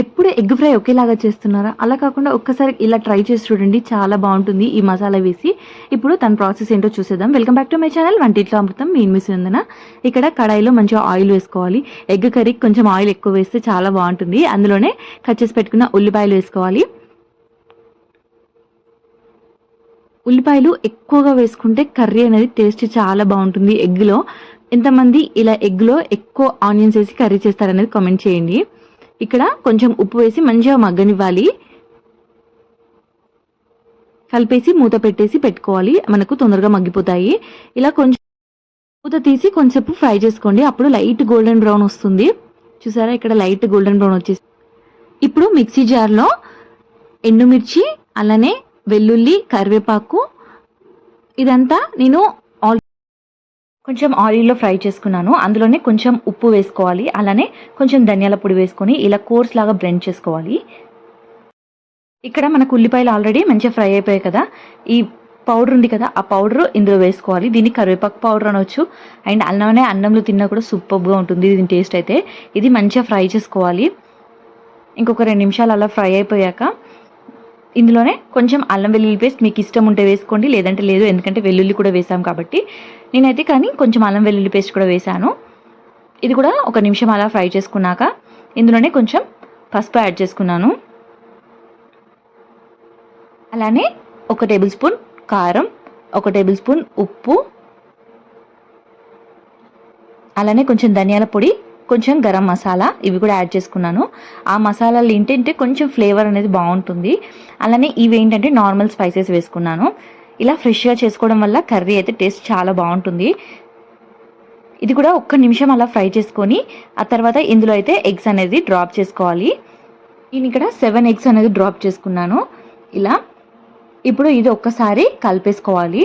ఎప్పుడు egg fry ఒకేలాగా చేస్తున్నారా? అలా కాకుండా ఒక్కసారి ఇలా ట్రై చేసి చూడండి. చాలా బాగుంటుంది ఈ మసాలా వేసి. ఇప్పుడు తన ప్రాసెస్ ఏంటో చూసేద్దాం. Welcome back to my channel. వంటిట్లో అమృతం మీ మిస్ ఇక్కడ కడాయిలో మంచిగా ఆయిల్ వేసుకోవాలి. ఎగ్ కర్రీకి కొంచెం ఆయిల్ ఎక్కువ వేస్తే చాలా బాగుంటుంది. అందులోనే కట్ చేసి పెట్టుకున్న ఉల్లిపాయలు వేసుకోవాలి. ఉల్లిపాయలు ఎక్కువగా వేసుకుంటే కర్రీ అనేది టేస్ట్ చాలా బాగుంటుంది ఎగ్లో. ఎంతమంది ఇలా ఎగ్లో ఎక్కువ ఆనియన్స్ వేసి కర్రీ చేస్తారనేది కామెంట్ చేయండి. ఇక్కడ కొంచెం ఉప్పు వేసి మంచిగా మగ్గనివ్వాలి. కలిపేసి మూత పెట్టేసి పెట్టుకోవాలి. మనకు తొందరగా మగ్గిపోతాయి. ఇలా కొంచెం మూత తీసి కొంచెంసేపు ఫ్రై చేసుకోండి. అప్పుడు లైట్ గోల్డెన్ బ్రౌన్ వస్తుంది. చూసారా? ఇక్కడ లైట్ గోల్డెన్ బ్రౌన్ వచ్చేసి ఇప్పుడు మిక్సీ జార్లో ఎండుమిర్చి అలానే వెల్లుల్లి కరివేపాకు ఇదంతా నేను కొంచెం ఆయిల్లో ఫ్రై చేసుకున్నాను. అందులోనే కొంచెం ఉప్పు వేసుకోవాలి. అలానే కొంచెం ధనియాల పొడి వేసుకొని ఇలా కోర్స్ లాగా బ్లెండ్ చేసుకోవాలి. ఇక్కడ మనకు ఉల్లిపాయలు ఆల్రెడీ మంచిగా ఫ్రై అయిపోయాయి కదా. ఈ పౌడర్ ఉంది కదా ఆ పౌడర్ ఇందులో వేసుకోవాలి. దీన్ని కరివేపాకు పౌడర్ అనొచ్చు. అండ్ అలానే అన్నంలో తిన్నా కూడా సూపర్గా ఉంటుంది. దీని టేస్ట్ అయితే ఇది మంచిగా ఫ్రై చేసుకోవాలి. ఇంకొక రెండు నిమిషాలు అలా ఫ్రై అయిపోయాక ఇందులోనే కొంచెం అల్లం వెల్లుల్లి పేస్ట్ మీకు ఇష్టం ఉంటే వేసుకోండి లేదంటే లేదు. ఎందుకంటే వెల్లుల్లి కూడా వేసాం కాబట్టి నేనైతే కానీ కొంచెం అల్లం వెల్లుల్లి పేస్ట్ కూడా వేసాను ఇది కూడా ఒక నిమిషం అలా ఫ్రై చేసుకున్నాక ఇందులోనే కొంచెం పసుపు యాడ్ చేసుకున్నాను. అలానే ఒక టేబుల్ స్పూన్ కారం ఒక టేబుల్ స్పూన్ ఉప్పు అలానే కొంచెం ధనియాల పొడి కొంచెం గరం మసాలా ఇవి కూడా యాడ్ చేసుకున్నాను. ఆ మసాలాలు ఏంటంటే కొంచెం ఫ్లేవర్ అనేది బాగుంటుంది. అలానే ఇవి ఏంటంటే నార్మల్ స్పైసెస్ వేసుకున్నాను. ఇలా ఫ్రెష్గా చేసుకోవడం వల్ల కర్రీ అయితే టేస్ట్ చాలా బాగుంటుంది. ఇది కూడా ఒక్క నిమిషం అలా ఫ్రై చేసుకొని ఆ తర్వాత ఇందులో అయితే ఎగ్స్ అనేది డ్రాప్ చేసుకోవాలి. నేను ఇక్కడ సెవెన్ ఎగ్స్ అనేది డ్రాప్ చేసుకున్నాను. ఇలా ఇప్పుడు ఇది ఒక్కసారి కలిపేసుకోవాలి.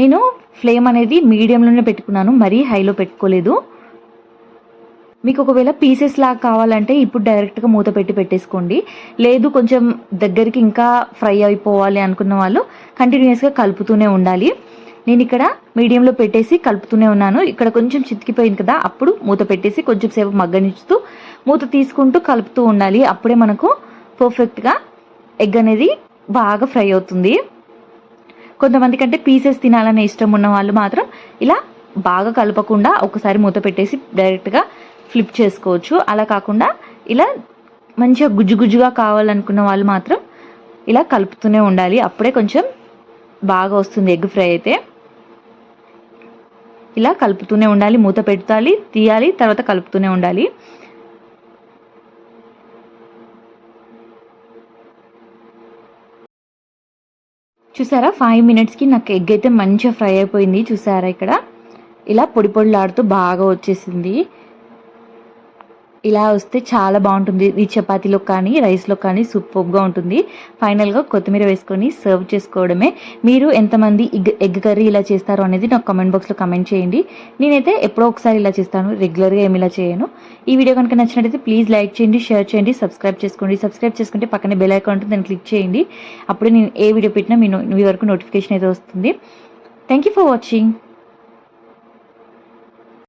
నేను ఫ్లేమ్ అనేది మీడియంలోనే పెట్టుకున్నాను మరీ హైలో పెట్టుకోలేదు. మీకు ఒకవేళ పీసెస్ లాగా కావాలంటే ఇప్పుడు డైరెక్ట్గా మూత పెట్టి పెట్టేసుకోండి. లేదు కొంచెం దగ్గరికి ఇంకా ఫ్రై అయిపోవాలి అనుకున్న వాళ్ళు కంటిన్యూస్గా కలుపుతూనే ఉండాలి. నేను ఇక్కడ మీడియంలో పెట్టేసి కలుపుతూనే ఉన్నాను. ఇక్కడ కొంచెం చితికిపోయింది కదా అప్పుడు మూత పెట్టేసి కొంచెం సేపు మగ్గనిస్తూ మూత తీసుకుంటూ కలుపుతూ ఉండాలి. అప్పుడే మనకు పర్ఫెక్ట్గా ఎగ్ అనేది బాగా ఫ్రై అవుతుంది. కొంతమంది కంటే పీసెస్ తినాలనే ఇష్టం ఉన్న వాళ్ళు మాత్రం ఇలా బాగా కలపకుండా ఒకసారి మూత పెట్టేసి డైరెక్ట్గా ఫ్లిప్ చేసుకోవచ్చు. అలా కాకుండా ఇలా మంచిగా గుజ్జు గుజ్జుగా కావాలనుకున్న వాళ్ళు మాత్రం ఇలా కలుపుతూనే ఉండాలి. అప్పుడే కొంచెం బాగా వస్తుంది ఎగ్ ఫ్రై అయితే. ఇలా కలుపుతూనే ఉండాలి. మూత పెట్టాలి తీయాలి తర్వాత కలుపుతూనే ఉండాలి. చూసారా? ఫైవ్ మినిట్స్కి నాకు ఎగ్ అయితే మంచిగా ఫ్రై అయిపోయింది. చూసారా ఇక్కడ? ఇలా పొడి పొడిలాడుతూ బాగా వచ్చేసింది. ఇలా వస్తే చాలా బాగుంటుంది. ఈ చపాతీలో కానీ రైస్లో కానీ సూపర్గా ఉంటుంది. ఫైనల్గా కొత్తిమీర వేసుకొని సర్వ్ చేసుకోవడమే. మీరు ఎంతమంది ఎగ్ ఎగ్ కర్రీ ఇలా చేస్తారో అనేది నాకు కామెంట్ బాక్స్లో కమెంట్ చేయండి. నేనైతే ఎప్పుడో ఒకసారి ఇలా చేస్తాను. రెగ్యులర్గా ఏమి ఇలా చేయను. ఈ వీడియో కనుక నచ్చినట్లయితే ప్లీజ్ లైక్ చేయండి షేర్ చేయండి సబ్స్క్రైబ్ చేసుకోండి. సబ్స్క్రైబ్ చేసుకుంటే పక్కనే బెల్ ఐకాన్ ఉంటుంది దాన్ని క్లిక్ చేయండి. అప్పుడే నేను ఏ వీడియో పెట్టినా మీ మీ వరకు నోటిఫికేషన్ అయితే వస్తుంది. Thank you for watching